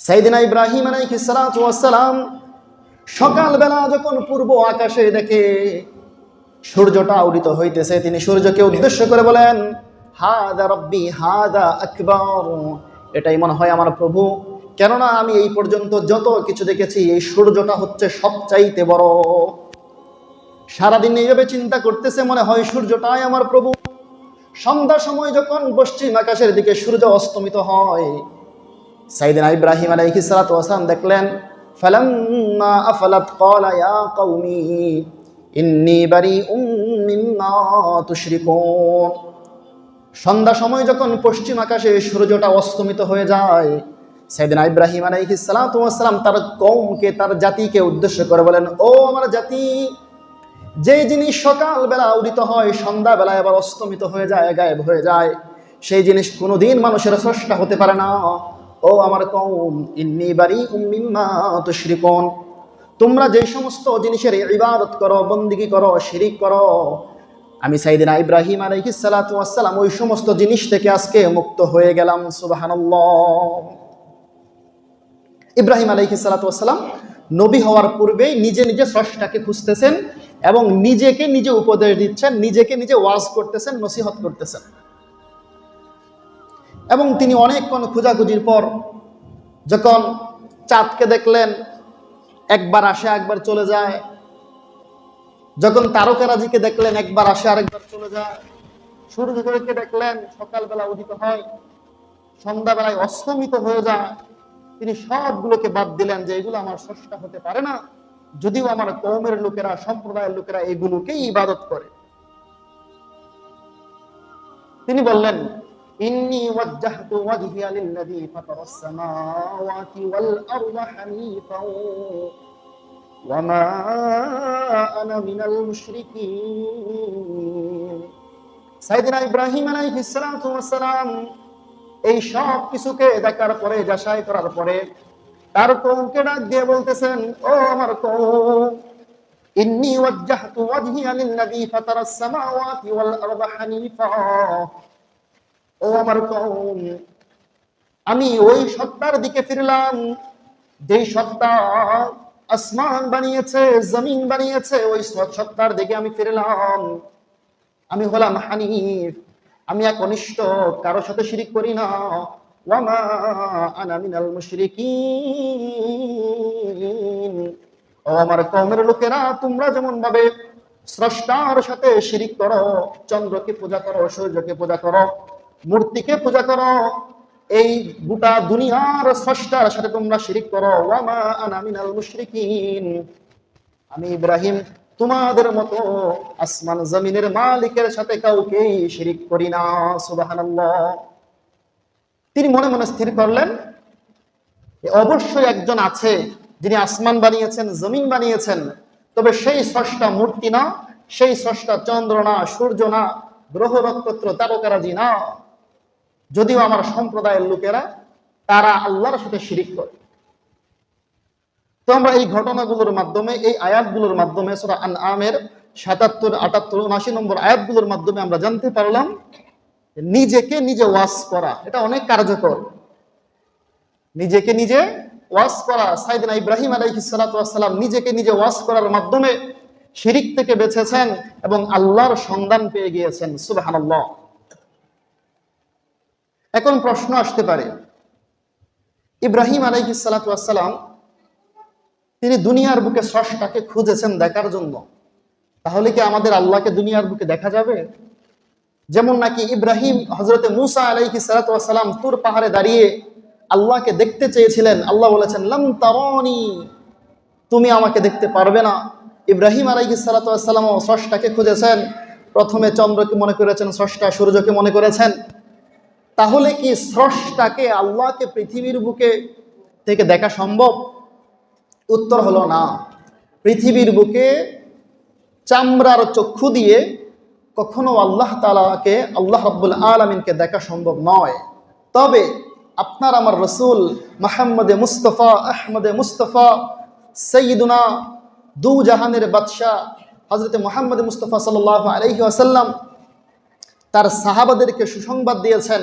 সাইদিনা ইব্রাহিম আলাইহিসসালাম সকালবেলা যখন পূর্ব আকাশে দেখে সূর্যটা উদিত হইতেছে, তিনি সূর্যকে উদ্দেশ্য করে বলেন, হাদা রব্বি, হাদা আকবর। এটাই মনে হয় আমার প্রভু। কেননা আমি এই পর্যন্ত যত কিছু দেখেছি, এই সূর্যটা হচ্ছে সবচাইতে বড়। সারাদিন এইভাবে চিন্তা করতেছে, মনে হয় সূর্যটাই আমার প্রভু। সন্ধ্যা সময় যখন পশ্চিম আকাশের দিকে সূর্য অস্তমিত হয় সাইদিনা ইব্রাহিম আলাইহিস সালাতু ওয়াসালাম দেখলেন, ফালাম্মা আফালাত? ক্বালা ইয়া কওমি, ইন্নী বারিউম মিম্মা তুশরিকুন। সন্ধ্যা সময় যখন পশ্চিম আকাশে সূর্যটা অস্তমিত হয়ে যায়, সাইদিনা ইব্রাহিম আলাইহিস সালাতু ওয়াসালাম তার কওমকে, তার জাতিকে উদ্দেশ্য করে বলেন, ও আমার জাতি যে জিনিস সকালবেলা উদিত হয় সন্ধ্যাবেলায় আবার অস্তমিত হয়ে যায়, গায়েব হয়ে যায়, সেই জিনিস কোনোদিন মানুষের স্রষ্টা হতে পারে না। ও আমার কৌম ইন্নি বাড়ি উম্মিম্মা তুশরিকুন। তোমরা যে সমস্ত জিনিসের ইবাদত করো, বন্দিগি করো, শিরিক করো, আমি সাইদিনা ইব্রাহিম আলাইহিস সালাতু ওয়াসসালাম ওই সমস্ত জিনিস থেকে আজকে মুক্ত হয়ে গেলাম, সুবহানাল্লাহ। ইব্রাহিম আলাইহিস সালাতু ওয়াসসালাম নবী হওয়ার পূর্বেই নিজে নিজে স্রষ্টাকে খুঁজতেছেন এবং নিজেকে নিজে উপদেশ দিচ্ছেন, নিজেকে নিজে ওয়াজ করতেছেন, নসিহত করতেছেন। এবং তিনি অনেকক্ষণ খোঁজাখুঁজির পর যখন চাঁদকে দেখলেন, একবার আসে, একবার চলে যায়। যখন তারকারাজিকে দেখলেন, একবার আসে, আরেকবার চলে যায়। সূর্যকে দেখলেন, সকালবেলা উদিত হয়, সন্ধ্যাবেলায় অস্তমিত হয়ে যায়। তিনি সবগুলোকে বাদ দিলেন যে, এগুলো আমার স্রষ্টা হতে পারে না। যদিও আমার কৌমের লোকেরা, সম্প্রদায়ের লোকেরা এগুলোকেই ইবাদত করে। তিনি বললেন ইন্নি ওয়াজ্জাহতু ওয়াজহিয়া লিল্লাযী ফাতারাস সামাওয়াতি ওয়াল আরদা হানিফাও ওয়ামা আনা মিনাল মুশরিকিন সাইয়েদনা ইব্রাহিম আলাইহিস সালাতু ওয়াস সালাম এই সব কিছুকে দেখার পরে, যাচাই করার পরে তার কৌমকে ডাক দিয়ে বলতেছেন, ও আমার কৌম, ইন্নি ওয়াজ্জাহতু ওয়াজহিয়া লিল্লাযী ফাতারাস সামাওয়াতি ওয়াল আরদা হানিফা। ও আমার কম। আমি ওই সত্তার দিকে ফিরলাম। যেই সত্তা আসমান বানিয়েছে, জমিন বানিয়েছে, ওই সত্তার দিকে আমি ফিরলাম। আমি হলাম হানিফ। আমি এক অনিষ্ট কারও সাথে শিরিক করি না। ও আমার কওমের লোকেরা, তোমরা যেমন ভাবে স্রষ্টার সাথে শিরিক করো, চন্দ্রকে পূজা করো, সূর্যকে পূজা করো মূর্তিকে পূজা করো। এই গোটা দুনিয়ার স্রষ্টার সাথে তোমরা শিরিক করো। আমি ইব্রাহিম, তোমাদের মতো আসমান জমিনের মালিকের সাথে কাউকেই শিরিক করি না, সুবহানাল্লাহ। তিনি মনে মনে স্থির করলেন অবশ্যই একজন আছে যিনি আসমান বানিয়েছেন, জমিন বানিয়েছেন। তবে সেই স্রষ্টা মূর্তি না, সেই স্রষ্টা চন্দ্র না, সূর্য না, গ্রহ, নক্ষত্র, তারকারাজি না। যদিও আমার সম্প্রদায়ের লোকেরা, তারা আল্লাহর সাথে শিরিক করে। তো আমরা এই ঘটনাগুলোর মাধ্যমে, এই আয়াতগুলোর মাধ্যমে আন আমের সাতাত্তর, আটাত্তর, উনআশি নম্বর আয়াতগুলোর মাধ্যমে আমরা জানতে পারলাম নিজেকে নিজে ওয়াশ করা, এটা অনেক কার্যকর। নিজেকে নিজে ওয়াশ করা, সাইদিনা ইব্রাহিম আলাইহিস ওয়াসসালাম নিজেকে নিজে ওয়াশ করার মাধ্যমে শিরিক থেকে বেঁচেছেন এবং আল্লাহর সন্ধান পেয়ে গিয়েছেন, সুবহানাল্লাহ। এখন প্রশ্ন আসতে পারে। ইব্রাহিম আলাইহিস সালাতু ওয়াসসালাম তিনি দুনিয়ার বুকে স্রষ্টাকে খুঁজেছেন দেখার জন্য। তাহলে কি আমাদের আল্লাহকে দুনিয়ার বুকে দেখা যাবে? যেমন নাকি ইব্রাহিম হজরতে মুসা আলাইহি সালাম তুর পাহাড়ে দাঁড়িয়ে আল্লাহকে দেখতে চেয়েছিলেন। আল্লাহ বলেছেন, লাম তারানি, তুমি আমাকে দেখতে পারবে না। ইব্রাহিম আলাইহি সালাম স্রষ্টাকে খুঁজেছেন। প্রথমে চন্দ্রকে মনে করেছেন, স্রষ্টা সূর্যকে মনে করেছেন। তাহলে কি স্রষ্টাকে আল্লাহকে পৃথিবীর বুকে থেকে দেখা সম্ভব? উত্তর হলো না। পৃথিবীর বুকে চামড়ার চক্ষু দিয়ে কখনো আল্লাহ তালাকে আল্লাহ রব্বুল আলমিনকে দেখা সম্ভব নয়। তবে আপনার আমার রসুল মাহমদে মুস্তফা, আহমদে মুস্তফা সঈদুনা দু জাহানের বাদশাহ হজরত মোহাম্মদ মুস্তফা সাল আলহি আসাল্লাম তার সাহাবাদেরকে সুসংবাদ দিয়েছেন।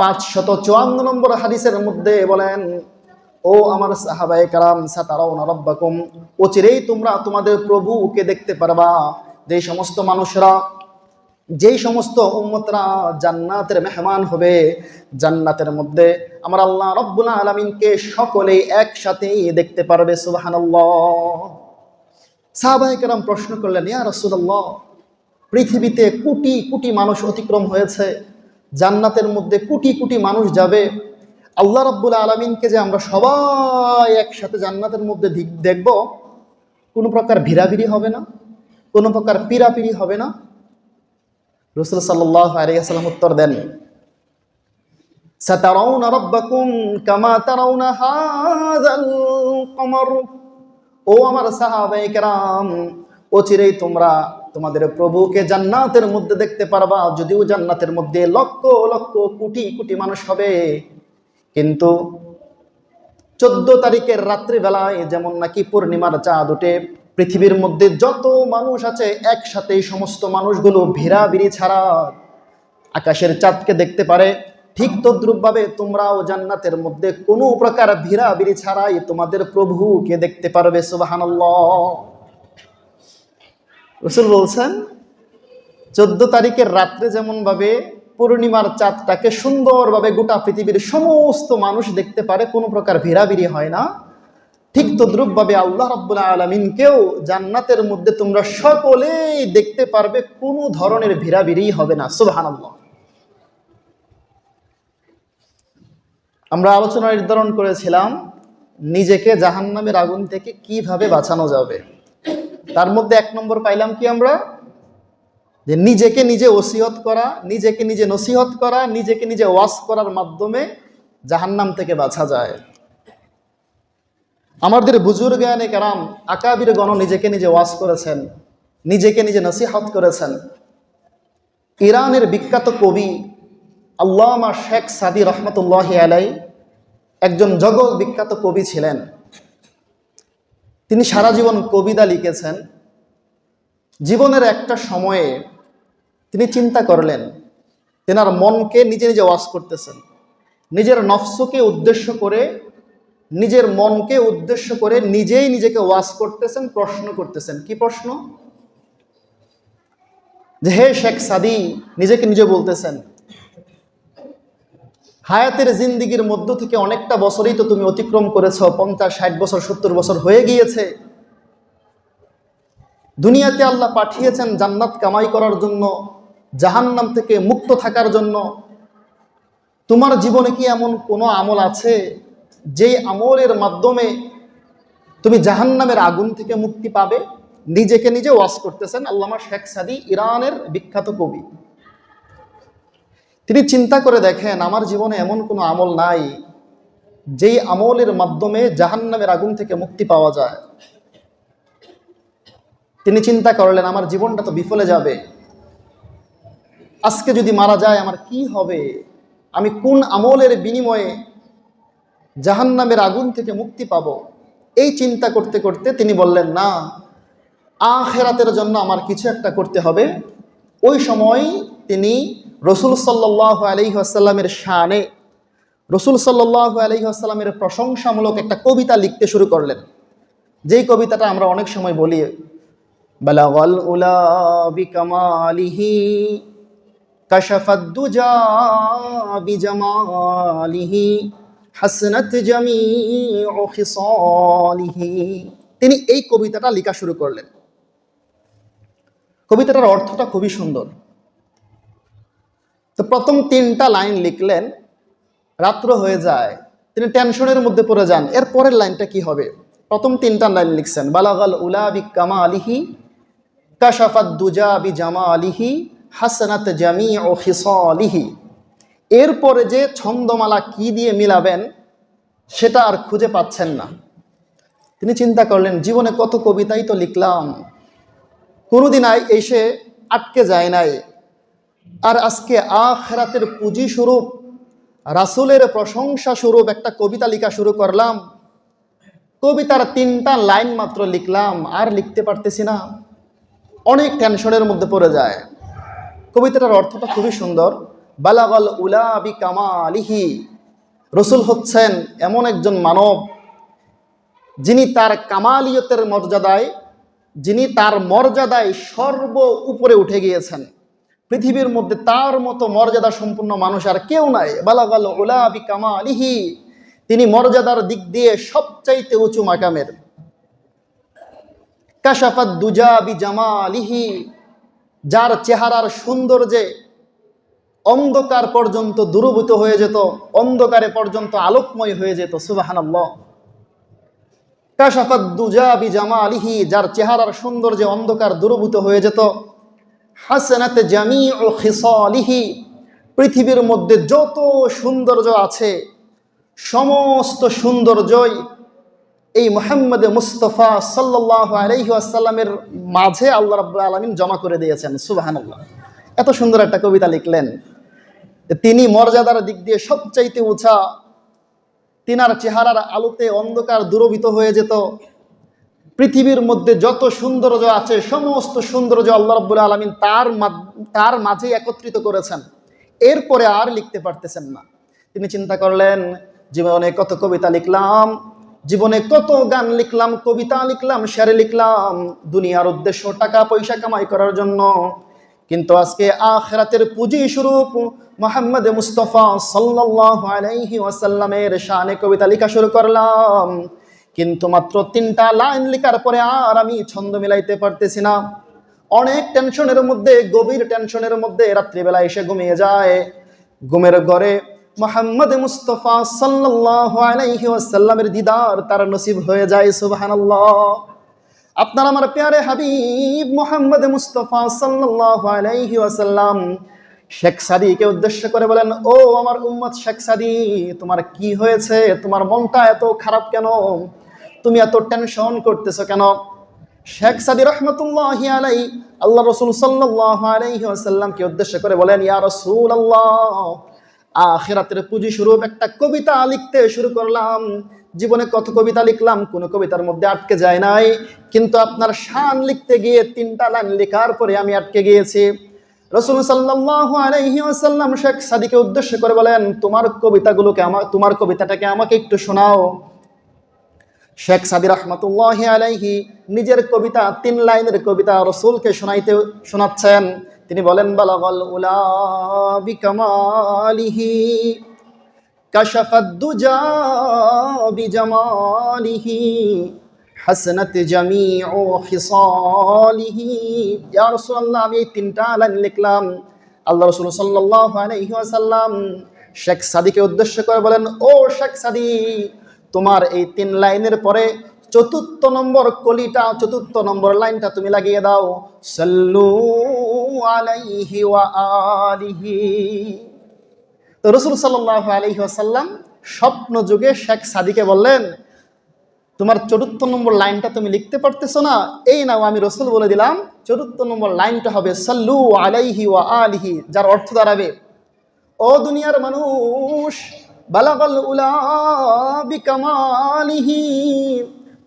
পাঁচশত চুয়ান্ন নম্বর হাদিসের মধ্যে বলেন, ও আমার সাহাবায়ে কারাম, সাতারাউনা রাব্বাকুম, অচিরেই তোমরা তোমাদের প্রভুকে দেখতে পারবা। যে সমস্ত মানুষরা যেই সমস্ত উম্মতরা জান্নাতের মেহমান হবে, জান্নাতের মধ্যে আমার আল্লাহ রব্বুল আলমিনকে সকলেই একসাথেই দেখতে পারবে, সুবহানাল্লাহ। সাহাবাহিকেরাম প্রশ্ন করলেন, ইয়া রসুল্লাহ পৃথিবীতে কোটি কোটি মানুষ অতিক্রম হয়েছে। জান্নাতের মধ্যে কোটি কোটি মানুষ যাবে। আল্লাহ রব্বুল আলমিনকে যে আমরা সবাই একসাথে জান্নাতের মধ্যে দেখব, কোনো প্রকার ভিড়াভিড়ি হবে না, কোনো প্রকার পিরাপিরি হবে না। রসুল সাল্লাহ আলিয়াল্লাম উত্তর দেন কামা তারাউনা হাযাল কমর। ও আমার সাহাবায়ে অচিরেই তোমরা তোমাদের প্রভুকে জান্নাতের মধ্যে দেখতে পারবা, যদিও জান্নাতের মধ্যে লক্ষ লক্ষ কোটি কোটি মানুষ হবে। কিন্তু চোদ্দ তারিখের রাত্রিবেলায় যেমন নাকি পূর্ণিমার চাঁদ ওঠে, পৃথিবীর মধ্যে যত মানুষ আছে একসাথে সমস্ত মানুষগুলো ভিড়াভিড়ি ছাড়া আকাশের চাঁদকে দেখতে পারে। ঠিক তদ্রুপভাবে তোমরাও জান্নাতের মধ্যে কোনো প্রকার ভিড়াভিড়ি ছাড়াই তোমাদের প্রভুকে দেখতে পারবে, সুবাহানাল্লাহ। রসুল বলছেন, চোদ্দ তারিখের রাত্রে যেমন ভাবে পূর্ণিমার চাঁদটাকে সুন্দরভাবে গোটা পৃথিবীর সমস্ত মানুষ দেখতে পারে, কোনো প্রকার ভিড়াভিড়ি হয় না। ঠিক তদ্রুপভাবে আল্লাহ রাব্বুল আলমিনকেও জান্নাতের মধ্যে তোমরা সকলেই দেখতে পারবে, কোনো ধরনের ভিড়াভিড়ি হবে না। সুবহানাল্লাহ। আমরা আলোচনা নির্ধারণ করেছিলাম, নিজেকে জাহান্নামের আগুন থেকে কীভাবে বাঁচানো যাবে। তার মধ্যে এক নম্বর পাইলাম কি আমরা? যে নিজেকে নিজে ওসিয়ত করা, নিজেকে নিজে নসিহত করা, নিজেকে নিজে ওয়াশ করার মাধ্যমে জাহান্নাম থেকে বাঁচা যায়। আমাদের বুজুর জ্ঞানে কেরাম আকাবির গণ নিজেকে নিজে ওয়াশ করেছেন, নিজেকে নিজে নসিহত করেছেন। ইরানের বিখ্যাত কবি আল্লামা শেখ সাদি রহমতুল্লাহ আলাই একজন জগৎ বিখ্যাত কবি ছিলেন। তিনি সারা জীবন কবিতা লিখেছেন। জীবনের একটা সময়ে তিনি চিন্তা করলেন, তেনার মনকে নিজে নিজে ওয়াশ করতেছেন। নিজের নফসকে উদ্দেশ্য করে, নিজের মনকে উদ্দেশ্য করে নিজেই নিজেকে ওয়াশ করতেছেন, প্রশ্ন করতেছেন। কি প্রশ্ন? যে হে শেখ সাদি, নিজেকে নিজে বলতেছেন হায়াতের জিন্দিগির মধ্য থেকে অনেকটা বছরই তো তুমি অতিক্রম করেছ, পঞ্চাশ, ষাট বছর, সত্তর বছর হয়ে গিয়েছে। দুনিয়াতে আল্লাহ পাঠিয়েছেন জান্নাত কামাই করার জন্য, জাহান্নাম থেকে মুক্ত থাকার জন্য। তোমার জীবনে কি এমন কোনো আমল আছে, যেই আমলের মাধ্যমে তুমি জাহান্নামের আগুন থেকে মুক্তি পাবে? নিজেকে নিজে ওয়াশ করতেছেন আল্লামা শেখ সাদি, ইরানের বিখ্যাত কবি। তিনি চিন্তা করে দেখেন, আমার জীবনে এমন কোনো আমল নাই, যেই আমলের মাধ্যমে জাহান্নামের আগুন থেকে মুক্তি পাওয়া যায়। তিনি চিন্তা করলেন, আমার জীবনটা তো বিফলে যাবে। আজকে যদি মারা যায়, আমার কি হবে? আমি কোন আমলের বিনিময়ে জাহান্নামের আগুন থেকে মুক্তি পাব? এই চিন্তা করতে করতে তিনি বললেন, না, আখেরাতের জন্য আমার কিছু একটা করতে হবে। ওই সময় তিনি রসুল সাল্লাহ আলহি আসাল্লামের শানে, রসুল সাল্লাহ আলহি আসাল্লামের প্রশংসামূলক একটা কবিতা লিখতে শুরু করলেন। যেই কবিতাটা আমরা অনেক সময় বলি উলা কাশাফাদ্দুজা হাসনাত তিনি এই কবিতাটা লেখা শুরু করলেন। কবিতাটার অর্থটা খুবই সুন্দর। তো প্রথম তিনটা লাইন লিখলেন, রাত্র হয়ে যায়, তিনি টেনশনের মধ্যে পড়ে যান। এর পরের লাইনটা কি হবে? প্রথম তিনটা লাইন লিখছেন, বালাগাল উলা বি কামা আলিহি কাশাফাত দুজা বি জামা আলিহি হাসনাত জামি ও খিসলিহি। এরপরে যে ছন্দমালা কি দিয়ে মিলাবেন, সেটা আর খুঁজে পাচ্ছেন না। তিনি চিন্তা করলেন, জীবনে কত কবিতাই তো লিখলাম, কোনোদিন এসে আটকে যায় নাই। আর আজকে আখরাতের পুঁজি স্বরূপ, রাসুলের প্রশংসা স্বরূপ একটা কবিতা লেখা শুরু করলাম। কবিতার তিনটা লাইন মাত্র লিখলাম, আর লিখতে পারতেছি না। অনেক টেনশনের মধ্যে পড়ে যায়। কবিতাটার অর্থটা খুবই সুন্দর। বালাগল উলাবি কামালিহি। রসুল হচ্ছেন এমন একজন মানব, যিনি তার কামালিয়তের মর্যাদায়, যিনি তার মর্যাদায় সর্ব উপরে উঠে গিয়েছেন। পৃথিবীর মধ্যে তার মতো মর্যাদা সম্পূর্ণ মানুষ আর কেউ নাই। বালাগাল উলাবি কামালিহি। তিনি মর্যাদার দিক দিয়ে সবচাইতে উঁচু মাকামের। কাশাফাত দুজাবি জামালিহি। যার চেহারার সৌন্দর্যে অন্ধকার পর্যন্ত দূরভূত হয়ে যেত, অন্ধকারে পর্যন্ত আলোকময় হয়ে যেত, সুবাহানাল্লাহ। কাশাফাত দুজাবি জামালিহি, যার চেহারার সৌন্দর্যে অন্ধকার দূরভূত হয়ে যেত হাসানাতে জামি ও খিসালিহি, পৃথিবীর মধ্যে যত সৌন্দর্য আছে, সমস্ত সৌন্দর্যই এই মোহাম্মদ মুস্তফা সাল্লাহ আলহি আসাল্লামের মাঝে আল্লাহ রাব্বুল আলমিন জমা করে দিয়েছেন সুবাহান্লাহ এত সুন্দর একটা কবিতা লিখলেন। তিনি মর্যাদার দিক দিয়ে সবচাইতে উঁচা, তিনার চেহারার আলোতে অন্ধকার দূরভীত হয়ে যেত। পৃথিবীর মধ্যে যত সৌন্দর্য আছে, সমস্ত সৌন্দর্য আল্লাহ রব্বুল আলমিন তার তার মাঝে একত্রিত করেছেন। এরপরে আর লিখতে পারতেছেন না। তিনি চিন্তা করলেন, জীবনে কত কবিতা লিখলাম, জীবনে কত গান লিখলাম, কবিতা লিখলাম শেয়ারে লিখলাম, দুনিয়ার উদ্দেশ্য টাকা, পয়সা কামাই করার জন্য। কিন্তু আজকে আখরাতের পুঁজি স্বরূপ মোহাম্মদ মুস্তফা সাল্লাল্লাহু আলাইহি ওয়াসাল্লামের শানে কবিতা লেখা শুরু করলাম। কিন্তু মাত্র তিনটা লাইন লেখার পরে আর আমি ছন্দ মিলাইতে পারতেছি না। অনেক টেনশনের মধ্যে, গভীর টেনশনের মধ্যে রাত্রিবেলা এসে ঘুমিয়ে যায়। ঘুমের ঘরে মোহাম্মদ মুস্তফা ওয়াসাল্লামের দিদার তার নসিব হয়ে যায়, সুবহানাল্লাহ। আপনার আমার প্যারে হাবিব মোহাম্মদ মুস্তফা সাল্লাল্লাহু আলাইহি ওয়াসাল্লাম, শেখ সাদিকে উদ্দেশ্য করে বলেন, ও আমার উম্মত শেখ সাদি, তোমার কি হয়েছে? তোমার মনটা এত খারাপ কেন? তুমি এত টেনশন করতেছো কেন? শেখ সাদি রহমতুল্লাহ আলাই আল্লাহ রসুল সাল্লাহ আলাইহি আসাল্লামকে উদ্দেশ্য করে বলেন, ইয়া রসুল আল্লাহ আখেরাতের পুঁজি স্বরূপ একটা কবিতা লিখতে শুরু করলাম। জীবনে কত কবিতা লিখলাম, কোন কবিতার মধ্যে আটকে যায় নাই। কিন্তু আপনার শান লিখতে গিয়ে তিনটা লাইন লেখার পরে আমি আটকে গিয়েছি। রসুল সাল্লাহ আলাইহি আসাল্লাম শেখ সাদিকে উদ্দেশ্য করে বলেন, তোমার কবিতাগুলোকে আমার তোমার কবিতাটাকে আমাকে একটু শোনাও। শেখ সাদি রহমতুল্লাহ আলাইহি নিজের কবিতা, তিন লাইনের কবিতা রসুলকে শোনাইতে, শোনাচ্ছেন। তিনি বলেন, বালাগল উলা বিকামালিহি কাশাফাদ দুজা বিজামালিহি, হাসনাত জামিউ খিসালিহি। ইয়া রাসূলুল্লাহ, আমি এই তিনটা লাইন লিখলাম। আল্লাহ রাসূল সাল্লাল্লাহু আলাইহি ওয়াসাল্লাম শেখ সাদিকে উদ্দেশ্য করে বলেন, ও শেখ সাদি তোমার এই তিন লাইনের পরে চতুর্থ নম্বর কলিটা, চতুর্থ নম্বর লাইনটা তুমি লাগিয়ে দাও। সাল্লু আলাইহি ওয়া আলিহি। তো রসুল সাল্লাহ আলহি আসাল্লাম স্বপ্ন যুগে শেখ সাদিকে বললেন, তোমার চতুর্থ নম্বর লাইনটা তুমি লিখতে পারতেছো না? এই নাও, আমি রসুল বলে দিলাম, চতুর্থ নম্বর লাইনটা হবে সাল্লু আলাইহি ওয়া আলিহি, যার অর্থ দাঁড়াবে, ও দুনিয়ার মানুষ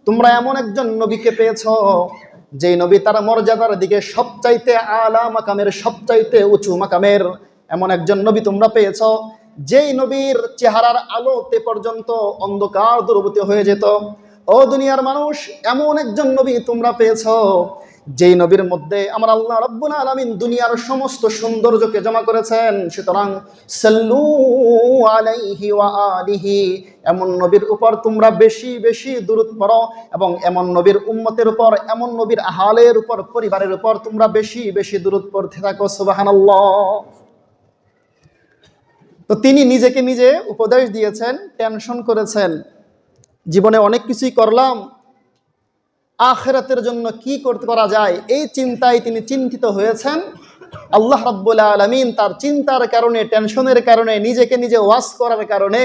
তোমরা এমন একজন নবীকে পেয়েছ, যেই নবী তার মর্যাদার দিকে সবচাইতে আলা মাকামের, সবচাইতে উঁচু মাকামের। এমন একজন নবী তোমরা পেয়েছ, যেই নবীর চেহারার আলোতে পর্যন্ত অন্ধকার দূরবর্তী হয়ে যেত। ও দুনিয়ার মানুষ, এমন একজন নবী তোমরা পেয়েছ যেই নবীর মধ্যে আমার আল্লাহ রব্বুল আলামিন দুনিয়ার সমস্ত সৌন্দর্যকে জমা করেছেন, সুতরাং সাল্লু আলাইহি ওয়া আলিহি, এমন নবীর উপর তোমরা বেশি বেশি দূরত পড়ো এবং এমন নবীর উম্মতের উপর, এমন নবীর আহালের উপর, পরিবারের উপর তোমরা বেশি বেশি দূরত পড়তে থাকো, সুবহানাল্লাহ। তো তিনি নিজেকে নিজে উপদেশ দিয়েছেন, টেনশন করেছেন, জীবনে অনেক কিছুই করলাম আখেরাতের জন্য কি করতে করা যায়? এই চিন্তায় তিনি চিন্তিত হয়েছেন। আল্লাহ রাব্বুল আলমিন তার চিন্তার কারণে, টেনশনের কারণে, নিজেকে নিজে ওয়াশ করার কারণে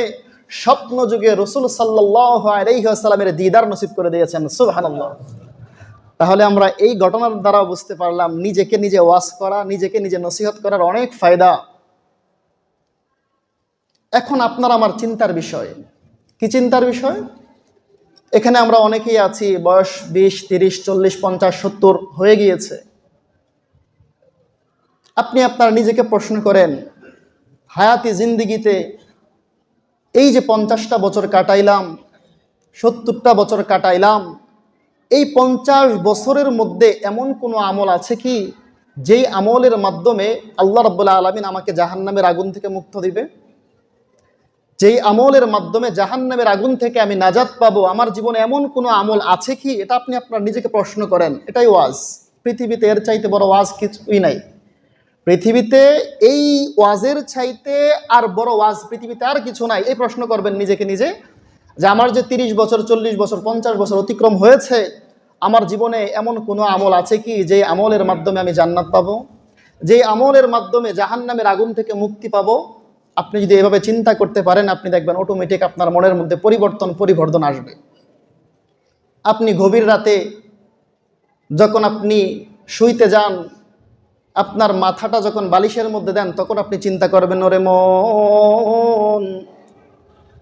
স্বপ্ন যুগে রসুল সাল্লাহ দিদার নসিব করে দিয়েছেন। সুবহানাল্লাহ। তাহলে আমরা এই ঘটনার দ্বারা বুঝতে পারলাম, নিজেকে নিজে ওয়াজ করা, নিজেকে নিজে নসিহত করার অনেক ফায়দা। এখন আপনার আমার চিন্তার বিষয়। কি চিন্তার বিষয়? এখানে আমরা অনেকেই আছি, বয়স বিশ, তিরিশ, চল্লিশ, পঞ্চাশ, সত্তর হয়ে গিয়েছে। আপনি আপনার নিজেকে প্রশ্ন করেন, হায়াতি জিন্দিগিতে এই যে পঞ্চাশটা বছর কাটাইলাম, সত্তরটা বছর কাটাইলাম, এই পঞ্চাশ বছরের মধ্যে এমন কোনো আমল আছে কি, যেই আমলের মাধ্যমে আল্লাহ রব্বুল্লাহ আলমিন আমাকে জাহান্নামের আগুন থেকে মুক্ত দিবে? যেই আমলের মাধ্যমে জাহান্নামের আগুন থেকে আমি নাজাত পাবো, আমার জীবনে এমন কোনো আমল আছে কি? এটা আপনি আপনার নিজেকে প্রশ্ন করেন। এটাই ওয়াজ। পৃথিবীতে এর চাইতে বড় ওয়াজ কিছুই নাই। পৃথিবীতে এই ওয়াজের চাইতে আর বড় ওয়াজ পৃথিবীতে আর কিছু নাই। এই প্রশ্ন করবেন নিজেকে নিজে যে আমার যে তিরিশ বছর, চল্লিশ বছর, পঞ্চাশ বছর অতিক্রম হয়েছে, আমার জীবনে এমন কোনো আমল আছে কি যে আমলের মাধ্যমে আমি জান্নাত পাবো? যে আমলের মাধ্যমে জাহান্নামের আগুন থেকে মুক্তি পাবো? আপনি যদি এভাবে চিন্তা করতে পারেন, আপনি দেখবেন অটোমেটিক আপনার মনের মধ্যে পরিবর্তন পরিবর্তন আসবে। আপনি গভীর রাতে যখন আপনি শুইতে যান, আপনার মাথাটা যখন বালিশের মধ্যে দেন, তখন আপনি চিন্তা করবেন, ওরে মন,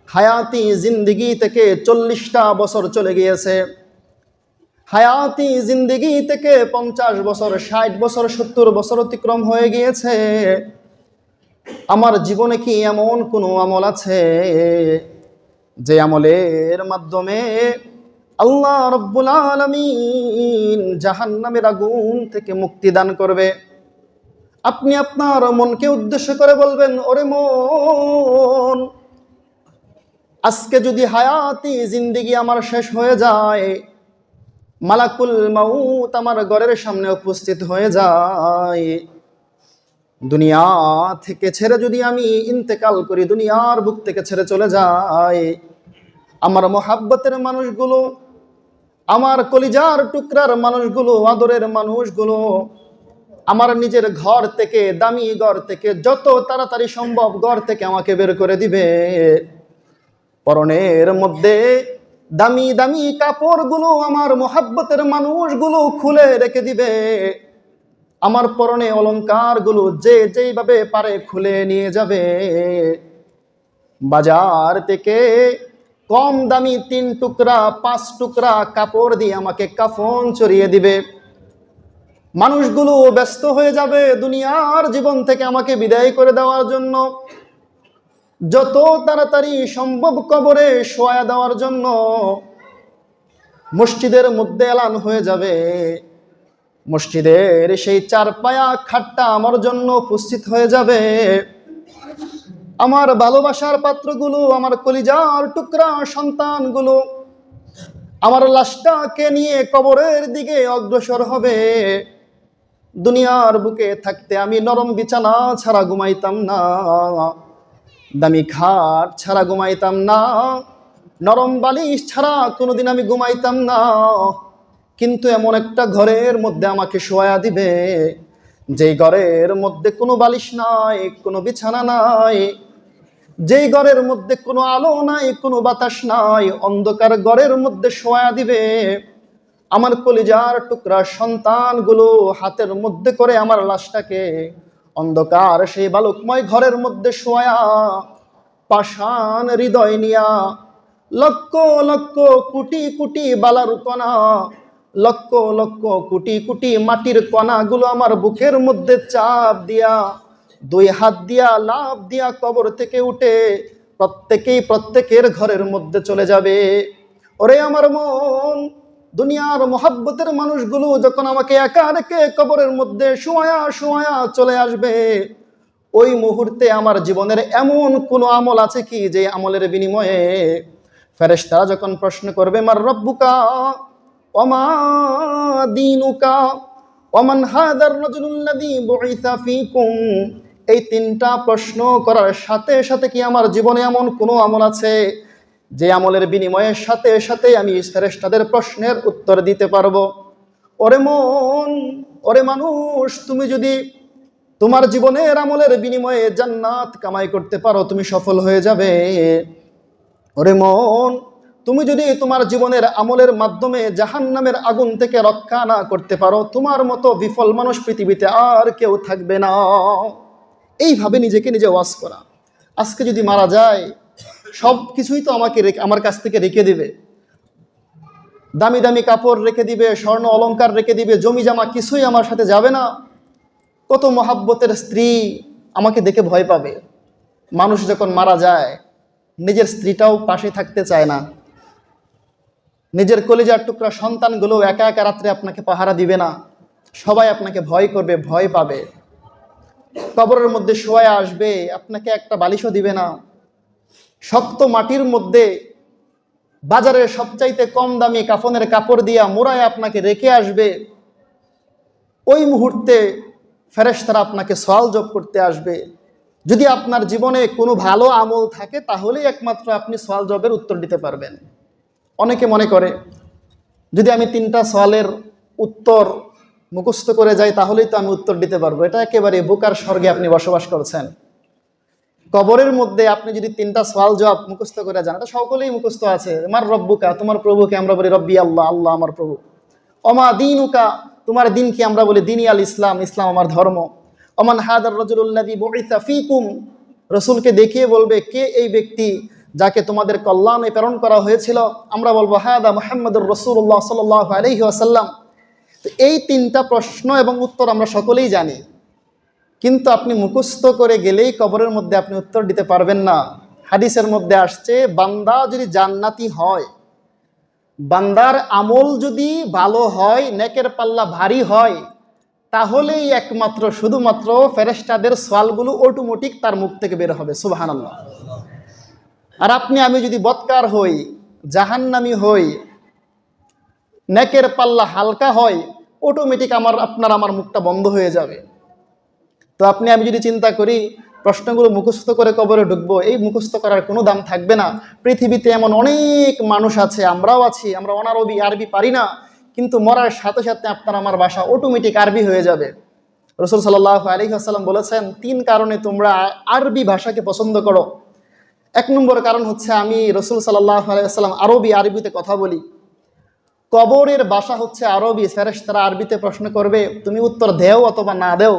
হায়াতি জিন্দিগি থেকে চল্লিশটা বছর চলে গিয়েছে। হায়াতি জিন্দিগি থেকে পঞ্চাশ বছর, ষাট বছর, সত্তর বছর অতিক্রম হয়ে গিয়েছে। আমার জীবনে কি এমন কোনো আমল আছে যে আমলের মাধ্যমে আল্লাহ রব্বুল আলমিন জাহান্নামের আগুন থেকে মুক্তি দান করবে? আপনি আপনার মনকে উদ্দেশ্য করে বলবেন, ওরে মন, আজকে যদি হায়াতি জিন্দিগি আমার শেষ হয়ে যায়, মালাকুল মাউত আমার ঘরের সামনে উপস্থিত হয়ে যায় দুনিয়া থেকে ছেড়ে যদি আমি ইন্তেকাল করি, দুনিয়ার বুক থেকে ছেড়ে চলে যাই, আমার মোহাব্বতের মানুষগুলো, আমার কলিজার টুকরার মানুষগুলো, আদরের মানুষগুলো, আমার নিজের ঘর থেকে, দামি ঘর থেকে, যত তাড়াতাড়ি সম্ভব ঘর থেকে আমাকে বের করে দিবে। পরনের মধ্যে দামি দামি কাপড়গুলো আমার মোহাব্বতের মানুষগুলো খুলে রেখে দিবে। আমার পরনে অলঙ্কারগুলো যে যেইভাবে পারে খুলে নিয়ে যাবে। বাজার থেকে কম দামি তিন টুকরা, পাঁচ টুকরা কাপড় দিয়ে আমাকে কাফন চড়িয়ে দিবে। মানুষগুলো ব্যস্ত হয়ে যাবে দুনিয়ার জীবন থেকে আমাকে বিদায় করে দেওয়ার জন্য। যত তাড়াতাড়ি সম্ভব কবরে শোয়া দেওয়ার জন্য। মসজিদের মধ্যে এলান হয়ে যাবে। মসজিদের সেই চার পায়া খাটটা আমার জন্য উপস্থিত হয়ে যাবে। আমার ভালোবাসার পাত্রগুলো, আমার কলিজার টুকরা সন্তানগুলো আমার লাশটাকে নিয়ে কবরের দিকে অগ্রসর হবে। দুনিয়ার বুকে থাকতে আমি নরম বিছানা ছাড়া ঘুমাইতাম না। দামি খাট ছাড়া ঘুমাইতাম না। নরম বালিশ ছাড়া কোনোদিন আমি ঘুমাইতাম না। কিন্তু এমন একটা ঘরের মধ্যে আমাকে শোয়া দিবে, যেই ঘরের মধ্যে কোনো বালিশ নাই, কোনো বিছানা নাই, যেই ঘরের মধ্যে কোনো আলো নাই, কোনো বাতাস নাই, অন্ধকার ঘরের মধ্যে শোয়া দিবে। আমার কলিজার টুকরা সন্তানগুলো হাতের মধ্যে করে আমার লাশটাকে অন্ধকার সেই বালকময় ঘরের মধ্যে শোয়া, পাষাণ হৃদয় নিয়া লক্ষ লক্ষ কোটি কোটি বালার কণা লক্ষ লক্ষ কোটি কোটি মাটির কণাগুলো আমার বুকের মধ্যে চাপ দিয়া, দুই হাত দিয়া লাভ দিয়া কবর থেকে উঠে প্রত্যেকেই প্রত্যেকের ঘরের মধ্যে চলে যাবে। ওরে আমার মন, দুনিয়ার মোহাব্বতের মানুষগুলো যখন আমাকে একা রেখে কবরের মধ্যে শোয়া শোয়া চলে আসবে, ওই মুহূর্তে আমার জীবনের এমন কোনো আমল আছে কি যে আমলের বিনিময়ে? ফেরেশতারা যখন প্রশ্ন করবে, মার রব্বুকা? দিনুকা ফীকুম। এই তিনটা প্রশ্ন করার সাথে সাথে কি আমার জীবনে এমন কোনো আমল আছে? যে আমলের বিনিময়ের সাথে সাথে আমি ফেরেশতাদের প্রশ্নের উত্তর দিতে পারব। ওরে মন, ওরে মানুষ, তুমি যদি তোমার জীবনের আমলের বিনিময়ে জান্নাত কামাই করতে পারো, তুমি সফল হয়ে যাবে। ওরে মন তুমি যদি তোমার জীবনের আমলের মাধ্যমে জাহান্নামের আগুন থেকে রক্ষা না করতে পারো, তোমার মতো বিফল মানুষ পৃথিবীতে আর কেউ থাকবে না। এইভাবে নিজেকে নিজে ওয়াশ করা। আজকে যদি মারা যায়, সব কিছুই তো আমাকে আমার কাছ থেকে রেখে দেবে। দামি দামি কাপড় রেখে দিবে, স্বর্ণ অলঙ্কার রেখে দিবে, জমি জামা কিছুই আমার সাথে যাবে না। কত মহাব্বতের স্ত্রী আমাকে দেখে ভয় পাবে। মানুষ যখন মারা যায়, নিজের স্ত্রীটাও পাশে থাকতে চায় না। নিজের কলিজার টুকরা সন্তানগুলো একা একা রাত্রে আপনাকে পাহারা দিবে না। সবাই আপনাকে ভয় করবে, ভয় পাবে। কবরের মধ্যে শোয়া আসবে, আপনাকে একটা বালিশও দিবে না। শক্ত মাটির মধ্যে বাজারের সবচাইতে কম দামি কাফনের কাপড় দিয়া মোড়ায় আপনাকে রেখে আসবে। ওই মুহূর্তে ফেরেশতারা আপনাকে সওয়াল জব করতে আসবে। যদি আপনার জীবনে কোনো ভালো আমল থাকে, তাহলেই একমাত্র আপনি সওয়াল জবের উত্তর দিতে পারবেন। অনেকে মনে করে, যদি আমি তিনটা সওয়ালের উত্তর মুখস্থ করে যাই, তাহলেই তো আমি উত্তর দিতে পারব। এটা একেবারে বুকার স্বর্গে আপনি বসবাস করছেন। কবরের মধ্যে আপনি যদি তিনটা সওয়াল জবাব মুখস্থ করে যান, এটা সকলেই মুখস্থ আছে। আমার রব্বুকা, তোমার প্রভুকে আমরা বলি রব্বি আল্লাহ আল্লাহ আমার প্রভু। অমা দিনুকা, তোমার দিন কি আমরা বলি দিনই আল ইসলাম ইসলাম আমার ধর্ম। অমান হাদার রজুল্লাদি বইতা ফিকুম, রসুলকে দেখিয়ে বলবে, কে এই ব্যক্তি যাকে তোমাদের কল্যাণে প্রেরণ করা হয়েছিল, আমরা বলব, হাদা মোহাম্মদুর রসুল্লাহ সাল আলহি আসাল্লাম তো এই তিনটা প্রশ্ন এবং উত্তর আমরা সকলেই জানি। কিন্তু আপনি মুখস্থ করে গেলেই কবরের মধ্যে আপনি উত্তর দিতে পারবেন না। হাদিসের মধ্যে আসছে, বান্দা যদি জান্নাতি হয়, বান্দার আমল যদি ভালো হয়, নেকের পাল্লা ভারী হয়, তাহলেই একমাত্র, শুধুমাত্র ফেরেস্টাদের সোয়ালগুলো অটোমেটিক তার মুখ থেকে বের হবে সুবাহান আর আপনি, আমি যদি বৎকার হই, জাহান্নামি হই, নেকের পাল্লা হালকা হয় অটোমেটিক আমার, আপনার আমার মুখটা বন্ধ হয়ে যাবে। তো আপনি, আমি যদি চিন্তা করি, প্রশ্নগুলো মুখস্থ করে কবরে ঢুকবো, এই মুখস্থ করার কোনো দাম থাকবে না। পৃথিবীতে এমন অনেক মানুষ আছে, আমরাও আছি, আমরা অনারবি, আরবি পারি না, কিন্তু মরার সাথে সাথে আপনার আমার ভাষা অটোমেটিক আরবি হয়ে যাবে। রসুল সাল্লাহ আলী আসাল্লাম বলেছেন, তিন কারণে তোমরা আরবি ভাষাকে পছন্দ করো। এক নম্বর কারণ হচ্ছে আমি রসুল সাল্লাহ আলাইসাল্লাম আরবি আরবিতে কথা বলি। কবরের ভাষা হচ্ছে আরবি ফেরেশ তারা আরবিতে প্রশ্ন করবে, তুমি উত্তর দেও অথবা না দেও?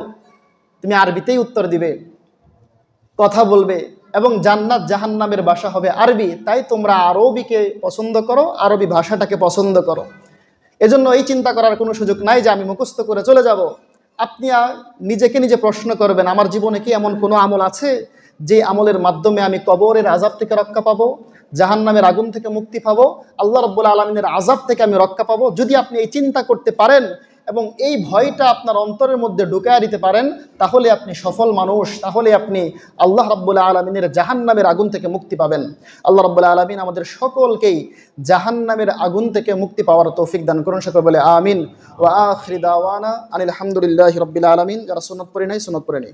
তুমি আরবিতেই উত্তর দিবে, কথা বলবে এবং জান্নাত জাহান্নামের বাসা হবে আরবি। তাই তোমরা আরবিকে পছন্দ করো, আরবি ভাষাটাকে পছন্দ করো। এজন্য এই চিন্তা করার কোনো সুযোগ নাই যে আমি মুখস্থ করে চলে যাব। আপনি নিজেকে নিজে প্রশ্ন করবেন, আমার জীবনে কি এমন কোনো আমল আছে? যে আমলের মাধ্যমে আমি কবরের আজাব থেকে রক্ষা পাবো, জাহান্নামের আগুন থেকে মুক্তি পাবো, আল্লাহ রব্বুল আলমিনের আজাব থেকে আমি রক্ষা পাবো, যদি আপনি এই চিন্তা করতে পারেন এবং এই ভয়টা আপনার অন্তরের মধ্যে ঢুকায় দিতে পারেন, তাহলে আপনি সফল মানুষ, তাহলে আপনি আল্লাহ রব্বুল আলমিনের জাহান্নামের আগুন থেকে মুক্তি পাবেন। আল্লাহ রব্বুল আলমিন আমাদের সকলকেই জাহান্নামের আগুন থেকে মুক্তি পাওয়ার তৌফিক দান করুন, সকল বলে আমিন। ও আখরি দাওয়ানা আনিল আলহামদুলিল্লাহ রব্বিল আলমিন। যারা সুনত পড়ে নাই সুনত পড়ে নেই।